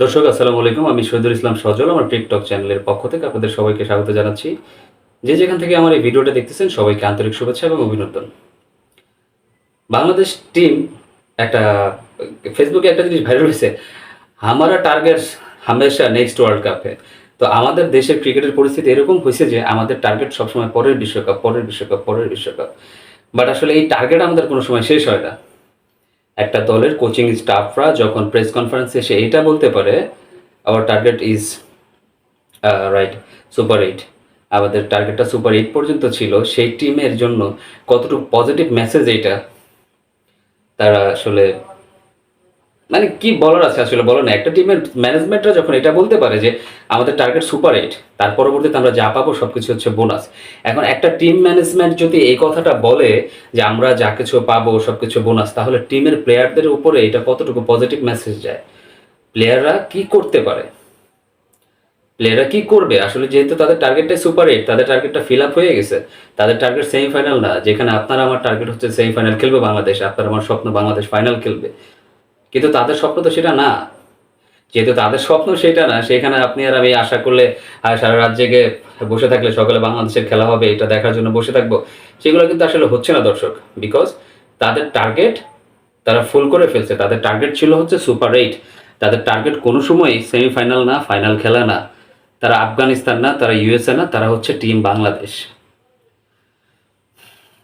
দর্শক, আসসালামু আলাইকুম। আমি শহীদুল ইসলাম সজল, আমার টিকটক চ্যানেলের পক্ষ থেকে আপনাদের সবাইকে স্বাগত জানাচ্ছি। যে যেখান থেকে আমার এই ভিডিওটা দেখতেছেন, সবাইকে আন্তরিক শুভেচ্ছা এবং অভিনন্দন। বাংলাদেশ টিম একটা, ফেসবুকে একটা জিনিস ভাইরাল হয়েছে, হামারা টার্গেট হামেশা নেক্সট ওয়ার্ল্ড কাপে। তো আমাদের দেশের ক্রিকেটের পরিস্থিতি এরকম হয়েছে যে আমাদের টার্গেট সবসময় পরের বিশ্বকাপ পরের বিশ্বকাপ পরের বিশ্বকাপ। বাট আসলে এই টার্গেট আমাদের কোনো সময় শেষ হয় না। একটা দলের কোচিং স্টাফরা যখন প্রেস কনফারেন্সে এসে এটা বলতে পারে our target is right super eight আমাদের টার্গেটটা সুপার এইট পর্যন্ত ছিল, সেই টিমের জন্য কতটুকু পজিটিভ মেসেজ এটা, তারা আসলে মানে কি বলার আছে? আসলে বলো না, একটা টিমের ম্যানেজমেন্টরা যখন এটা বলতে পারে যে, আমাদের টার্গেট সুপার এইট তার পরবর্তীতে আমরা যা পাবো সব কিছু হচ্ছে বোনাস এখন একটা টিম ম্যানেজমেন্ট যদি এই কথাটা বলে যে, আমরা যা কিছু পাবো সব কিছু বোনাস তাহলে টিমের প্লেয়ারদের উপরে এটা কতটুকু পজিটিভ মেসেজ যায় প্লেয়াররা কি করতে পারে? প্লেয়াররা কি করবে? আসলে যেহেতু তাদের টার্গেটটা সুপার এইট তাদের টার্গেটটা ফিল আপ হয়ে গেছে। তাদের টার্গেট সেমিফাইনাল না, যেখানে আপনার আমার টার্গেট হচ্ছে সেমিফাইনাল খেলবে বাংলাদেশ, আপনার আমার স্বপ্ন বাংলাদেশ ফাইনাল খেলবে। কিন্তু তাদের স্বপ্ন তো সেটা না। যেহেতু তাদের স্বপ্ন সেটা না, সেখানে আপনি আর আমি আশা করলে সারা রাত জেগে বসে থাকলে সকালে বাংলাদেশের খেলা হবে, এটা দেখার জন্য বসে থাকব, সেগুলো কিন্তু আসলে হচ্ছে না দর্শক বিকজ তাদের টার্গেট তারা ফুল করে ফেলছে। তাদের টার্গেট ছিল হচ্ছে সুপার এইট তাদের টার্গেট কোনো সময়ই সেমিফাইনাল না ফাইনাল খেলা না। তারা আফগানিস্তান না, তারা ইউএসএ না, তারা হচ্ছে টিম বাংলাদেশ।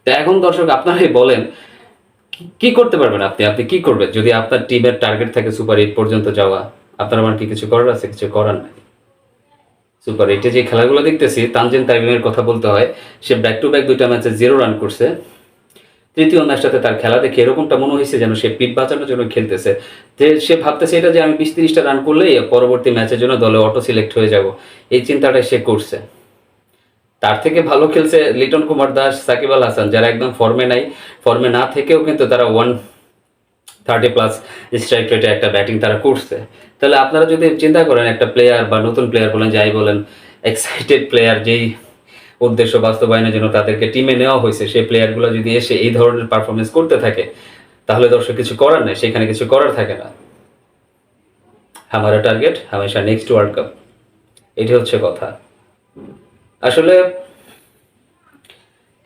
তা এখন দর্শক আপনারাই বলেন কি- করতে পারবেন আপনি? আপনি কি করবেন? যদি আপনার টিমের টার্গেট থাকে সুপার এইট পর্যন্ত যাওয়া, আপনার আমার কি কিছু করার আছে? কিছু করার নাই। সুপার এইটে যে খেলাগুলো দেখতেছি, তানজিন তাইমিমের কথা বলতে হয়, সে ব্যাক টু ব্যাক দুইটা ম্যাচে জিরো রান করছে। তৃতীয় ম্যাচটাতে তার খেলা দেখে এরকমটা মনে হয়েছে যেন সে পিঠ বাঁচানোর জন্য খেলতেছে। যে সে ভাবতেছে এটা যে আমি বিশ তিরিশটা রান করলেই পরবর্তী ম্যাচের জন্য দলে অটো সিলেক্ট হয়ে যাব, এই চিন্তাটাই সে করছে। তার থেকে ভালো খেলছে লিটন কুমার দাস, সাকিব আল হাসান, যারা একদম ফর্মে নাই। ফর্মে না থেকেও কিন্তু তারা ওয়ান থার্টি প্লাস স্ট্রাইক রেটে একটা ব্যাটিং তারা করছে। তাহলে আপনারা যদি চিন্তা করেন, একটা প্লেয়ার বা নতুন প্লেয়ার বলেন, যাই বলেন এক্সাইটেড প্লেয়ার যেই উদ্দেশ্য বাস্তবায়নের জন্য তাদেরকে টিমে নেওয়া হয়েছে, সেই প্লেয়ারগুলো যদি এসে এই ধরনের পারফরমেন্স করতে থাকে, তাহলে দর্শক কিছু করার নেই, সেখানে কিছু করার থাকে না। আমার টার্গেট হামেশা নেক্সট ওয়ার্ল্ড কাপ এটি হচ্ছে কথা। আসলে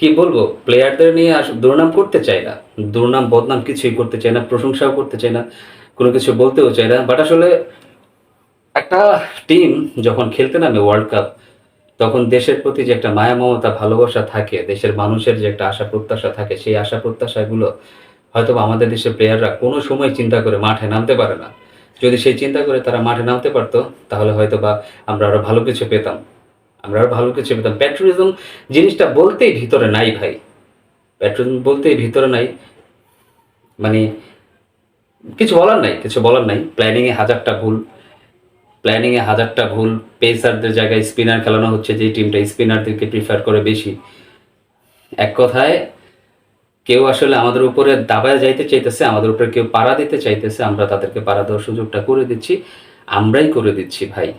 কি বলব প্লেয়ারদের নিয়ে দুর্নাম করতে চাই না। দুর্নাম, বদনাম কিছুই করতে চাই না, প্রশংসাও করতে চাই না, কোনো কিছু বলতেও চাই না। বাট আসলে একটা টিম যখন খেলতে নামে ওয়ার্ল্ড কাপ তখন দেশের প্রতি যে একটা মায়া মমতা ভালোবাসা থাকে, দেশের মানুষের যে একটা আশা প্রত্যাশা থাকে, সেই আশা প্রত্যাশাগুলো হয়তো আমাদের দেশের প্লেয়াররা কোনো সময় চিন্তা করে মাঠে নামতে পারে না। যদি সেই চিন্তা করে তারা মাঠে নামতে পারতো, তাহলে হয়তো বা আমরা আরও ভালো কিছু পেতাম। আমরা আরও ভালো কিছু পেতাম প্যাট্রিজম জিনিসটা বলতেই ভিতরে নাই ভাই। প্যাট্রিজম বলতেই ভিতরে নাই। মানে কিছু বলার নাই, কিছু বলার নাই। প্ল্যানিংয়ে হাজারটা ভুল। প্ল্যানিংয়ে হাজারটা ভুল। পেসারদের জায়গায় স্পিনার খেলানো হচ্ছে, যে টিমটা স্পিনারদেরকে প্রিফার করে বেশি। এক কথায়, কেউ আসলে আমাদের উপরে দাবায় যাইতে চাইতেছে, আমাদের উপরে কেউ পাড়া দিতে চাইতেছে, আমরা তাদেরকে পাড়া দেওয়ার সুযোগটা করে দিচ্ছি। আমরাই করে দিচ্ছি ভাই।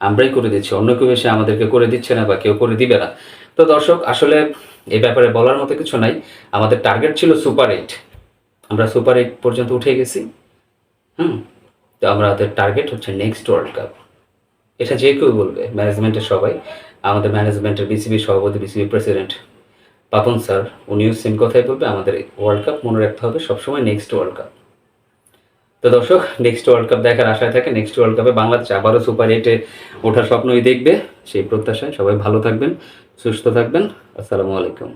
আমরাই করে দিচ্ছি, অন্য কেউ এসে আমাদেরকে করে দিচ্ছে না বা কেউ করে দিবে না। তো দর্শক, আসলে এই ব্যাপারে বলার মতো কিছু নাই। আমাদের টার্গেট ছিল সুপার এইট আমরা সুপার এইট পর্যন্ত উঠে গেছি। হুম? তো আমাদের টার্গেট হচ্ছে নেক্সট ওয়ার্ল্ড কাপ এটা যে কেউ বলবে ম্যানেজমেন্টের সবাই। আমাদের ম্যানেজমেন্টের বিসিবি সভাপতি বিসিবি প্রেসিডেন্ট পাপন স্যার, উনিও সেম কথাই বলবে। আমাদের ওয়ার্ল্ড কাপ মনে রাখতে হবে, সবসময় নেক্সট ওয়ার্ল্ড কাপ তো দর্শক নেক্সট ওয়ার্ল্ড কাপ দেখার আশায় থাকে নেক্সট ওয়ার্ল্ড কাপে বাংলাদেশ আবারও সুপার এইটে ওঠার স্বপ্নই দেখবে, সেই প্রত্যাশায় সবাই ভালো থাকবেন, সুস্থ থাকবেন, আসসালামু আলাইকুম।